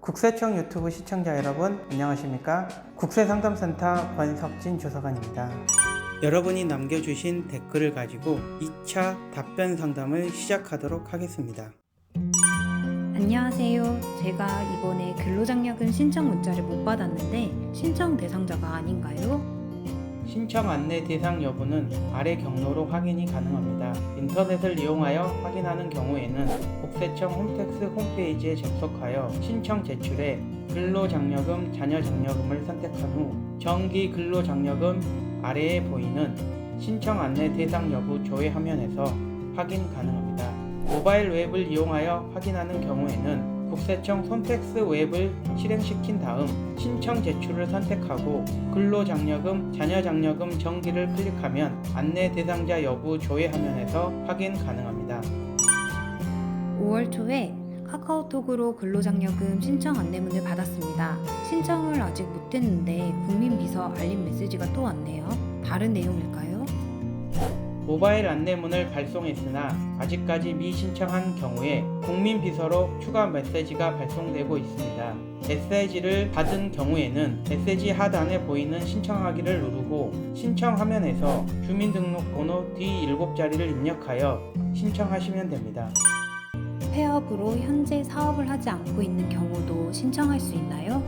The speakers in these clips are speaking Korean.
국세청 유튜브 시청자 여러분 안녕하십니까? 국세상담센터 권석진 주서관입니다. 여러분이 남겨주신 댓글을 가지고 2차 답변 상담을 시작하도록 하겠습니다. 안녕하세요. 제가 이번에 근로장려금 신청 문자를 못 받았는데 신청 대상자가 아닌가요? 신청 안내 대상 여부는 아래 경로로 확인이 가능합니다. 인터넷을 이용하여 확인하는 경우에는 국세청 홈택스 홈페이지에 접속하여 신청 제출에 근로장려금, 자녀장려금을 선택한 후 정기 근로장려금 아래에 보이는 신청 안내 대상 여부 조회 화면에서 확인 가능합니다. 모바일 웹을 이용하여 확인하는 경우에는 국세청 홈택스 웹을 실행시킨 다음 신청 제출을 선택하고 근로장려금, 자녀장려금 정기를 클릭하면 안내 대상자 여부 조회 화면에서 확인 가능합니다. 5월 초에 카카오톡으로 근로장려금 신청 안내문을 받았습니다. 신청을 아직 못했는데 국민비서 알림 메시지가 또 왔네요. 다른 내용일까요? 모바일 안내문을 발송했으나 아직까지 미신청한 경우에 국민비서로 추가 메시지가 발송되고 있습니다. 메시지를 받은 경우에는 메시지 하단에 보이는 신청하기를 누르고 신청 화면에서 주민등록번호 뒤 7자리를 입력하여 신청하시면 됩니다. 폐업으로 현재 사업을 하지 않고 있는 경우도 신청할 수 있나요?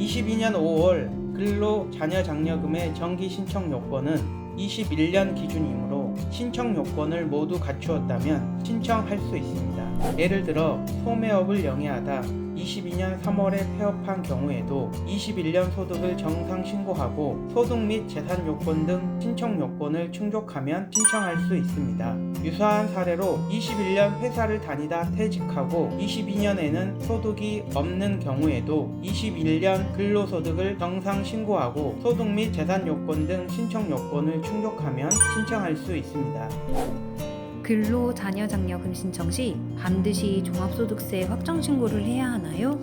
22년 5월 근로 자녀 장려금의 정기 신청 요건은 21년 기준이므로 신청 요건을 모두 갖추었다면 신청할 수 있습니다. 예를 들어 소매업을 영위하다 22년 3월에 폐업한 경우에도 21년 소득을 정상 신고하고 소득 및 재산 요건 등 신청 요건을 충족하면 신청할 수 있습니다. 유사한 사례로 21년 회사를 다니다 퇴직하고 22년에는 소득이 없는 경우에도 21년 근로소득을 정상 신고하고 소득 및 재산 요건 등 신청 요건을 충족하면 신청할 수 있습니다. 근로 자녀 장려 금 신청 시 반드시 종합소득세 확정 신고를 해야 하나요?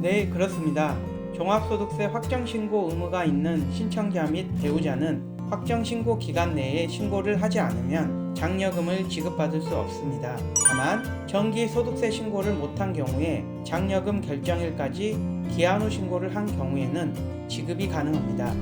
네, 그렇습니다. 종합소득세 확정 신고 의무가 있는 신청자 및 배우자는 확정 신고 기간 내에 신고를 하지 않으면 장려금을 지급받을 수 없습니다. 다만 정기 소득세 신고를 못한 경우에 장려금 결정일까지 기한 후 신고를 한 경우에는 지급이 가능합니다.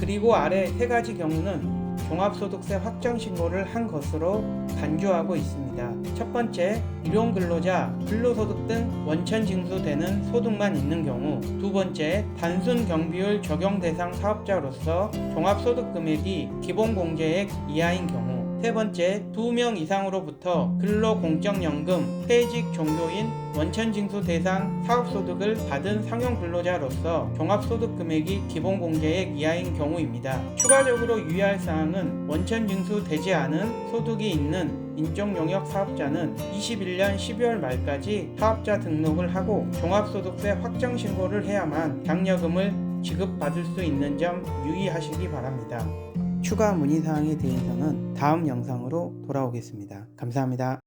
그리고 아래 세 가지 경우는 종합소득세 확정 신고를 한 것으로 간주하고 있습니다. 첫 번째, 일용 근로자, 근로소득 등 원천 징수되는 소득만 있는 경우. 두 번째, 단순 경비율 적용 대상 사업자로서 종합소득 금액이 기본 공제액 이하인 경우. 세 번째, 두 명 이상으로부터 근로공적연금, 퇴직 종교인, 원천징수 대상 사업소득을 받은 상용 근로자로서 종합소득 금액이 기본공제액 이하인 경우입니다. 추가적으로 유의할 사항은 원천징수 되지 않은 소득이 있는 인적용역 사업자는 21년 12월 말까지 사업자 등록을 하고 종합소득세 확정 신고를 해야만 장려금을 지급받을 수 있는 점 유의하시기 바랍니다. 추가 문의사항에 대해서는 다음 영상으로 돌아오겠습니다. 감사합니다.